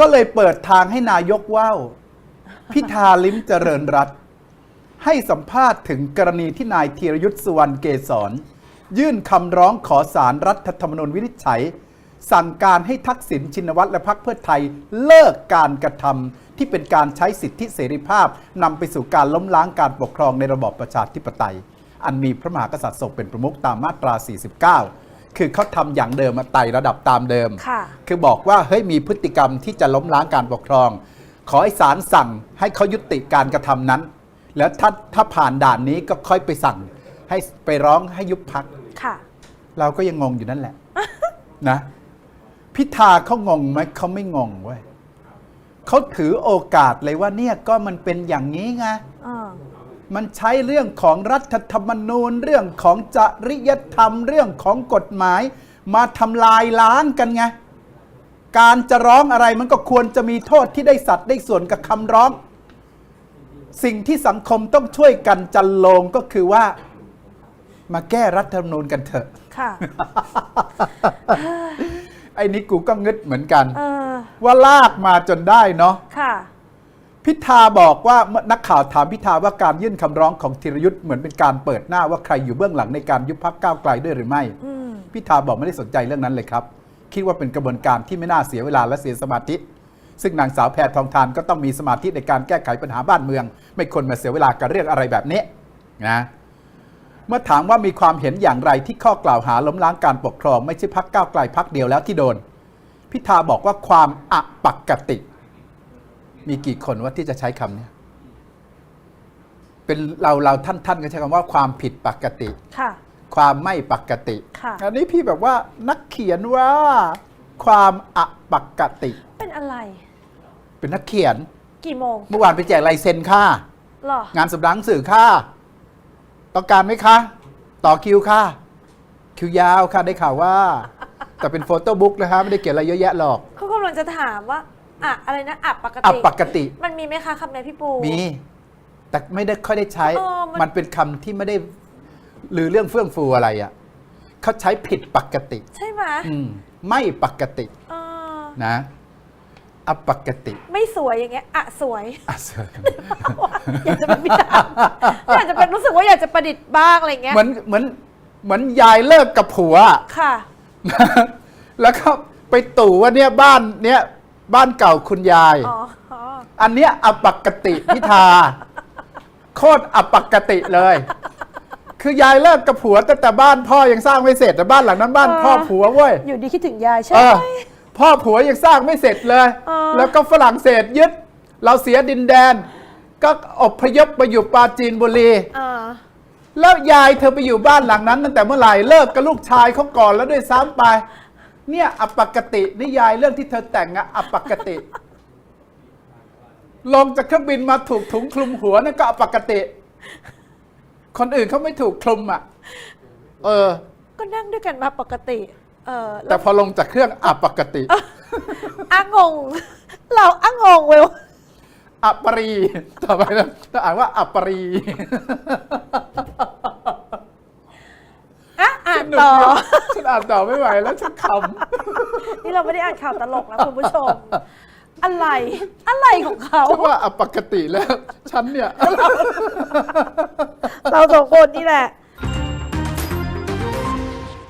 ก็เลยเปิดทางให้นายกว่าวพิธาลิ้มเจริญรัตน์ให้สัมภาษณ์ถึงกรณีที่นายธีรยุทธ์สุวรรณเกษรยื่นคำร้องขอสารรัฐธรรมนูญวินิจฉัย สั่งการให้ทักษิณชินวัตรและพรรคเพื่อไทยเลิกการกระทำที่เป็นการใช้สิทธิเสรีภาพนำไปสู่การล้มล้างการปกครองในระบอบประชาธิปไตย อันมีพระมหากษัตริย์ทรงเป็นประมุขตามมาตรา 49 คือเขาทำอย่างเดิมมาไต่ระดับตามเดิมค่ะคือบอกว่าเฮ้ยมีพฤติกรรมที่จะล้มล้างการปกครอง ขอให้ศาลสั่งให้เขายุติการกระทำนั้น แล้วถ้าถ้าผ่านด่านนี้ก็ค่อยไปสั่ง ให้ไปร้องให้ยุบพักค่ะเราก็ยังงงอยู่นั่นแหละ นะ พิธาเขางงไหมเขาไม่งงเว้ยเขาถือโอกาสเลยว่าเนี่ยก็มันเป็นอย่างนี้ไงอ่า มันใช้เรื่องของรัฐธรรมนูญ เรื่องของจริยธรรม เรื่องของกฎหมาย มาทำลายล้างกันไง การจะร้องอะไรมันก็ควรจะมีโทษที่ได้สัตว์ได้ส่วนกับคำร้อง สิ่งที่สังคมต้องช่วยกันจันโลงก็คือว่า มาแก้รัฐธรรมนูญกันเถอะ ค่ะ ไอ้นี่กูก็งึดเหมือนกันเออว่าลากมาจนได้เนาะค่ะ พิธาบอกว่าเมื่อนักข่าวถามพิธาว่าการยื่นคำร้องของธีรยุทธ์เหมือนเป็นการเปิดหน้าว่าใครอยู่เบื้องหลังในการยุบพักก้าวไกลด้วยหรือไม่อืมพิธาบอกไม่ได้สนใจเรื่องนั้นเลยครับ คิดว่าเป็นกระบวนการที่ไม่น่าเสียเวลาและเสียสมาธิ ซึ่งนางสาวแพทองทานก็ต้องมีสมาธิในการแก้ไขปัญหาบ้านเมือง ไม่ควรมาเสียเวลากับเรื่องอะไรแบบนี้นะเมื่อถามว่ามีความเห็นอย่างไรที่ข้อกล่าวหาล้มล้างการปกครองไม่ใช่พักก้าวไกลพักเดียวแล้วที่โดน พิธาบอกว่าความอปกติ มีกี่คนว่าที่จะใช้คำนี้เป็นเราเราท่านท่านก็ใช้คำว่าความผิดปกติ ค่ะ ความไม่ปกติ ค่ะ อันนี้พี่แบบว่านักเขียนว่าความอปกติ เป็นอะไร เป็นนักเขียน กี่โมงเมื่อวานไปแจกลายเซ็นค่ะเหรอ งานสัปดาห์หนังสือค่ะ ต้องการไหมคะ ต่อคิวค่ะ คิวยาวค่ะได้ข่าวว่า แต่เป็นโฟโต้บุ๊กนะคะไม่ได้เขียนอะไรเยอะแยะหรอก เขากำลังจะถามว่า อะอะไรนะอับปกอติปกติ มันมีไหมคะคำนี้พี่ปู มี แต่ไม่ได้ค่อยได้ใช้ เออมัน มันเป็นคำที่ไม่ได้หรือเรื่องเฟื่องฟูอะไรอะเขาใช้ผิดปกติ ใช่ไหมอืม ไม่ปกติเออนะอปกติไม่สวยอย่างเงี้ยอะสวย อะเสริม อยากจะเป็นพิธาอยากจะเป็นรู้สึกว่าอยากจะประดิษฐ์บ้างอะไรเงี้ยเหมือนเหมือนเหมือนยายเลิกกับผัวค่ะ แล้วก็ไปตู่ว่าเนี่ยบ้านเนี่ย บ้านเก่าคุณยายอ๋ออ๋ออันเนี้ยอปกติพิธา โคตรอปกติเลย คือยายเลิกกับผัวแต่แต่บ้านพ่อยังสร้างไม่เสร็จแต่บ้านหลังนั้นบ้านพ่อผัวเว้ยอยู่ดีคิดถึงยายใช่เอไหมอพ่อผัวยังสร้างไม่เสร็จเลย เออ แล้วก็ฝรั่งเศสยึด เราเสียดินแดน ก็อพยพไปอยู่ปราจีนบุรี อ่าแล้วยายเธอไปอยู่บ้านหลังนั้นตั้งแต่เมื่อไหร่เลิกกับลูกชายเขาก่อนแล้วด้วยซ้ำไป เนี่ยอปกตินิยายเรื่องที่เธอแต่งอะอปกติ ลงจากเครื่องบินมาถูกถุงคลุมหัวนั่นก็อปกติ คนอื่นเขาไม่ถูกคลุมอะเออ ก็นั่งด้วยกันมาปกติ เออแต่พอลงจากเครื่องอปกติอะงง เราอะงงเว้ยอัปรี ต่อไปนะจะอ่านว่าอัปรี อะอ่านต่อ ฉันอ่านต่อไม่ไหวแล้วฉันขนี่เราไม่ได้อ่านข่าวตลกนะคุณผู้ชม อะไร อะไรของเขาำฉันว่าอัปกติแล้ว ฉันเนี่ย เราสองคนนี่แหละ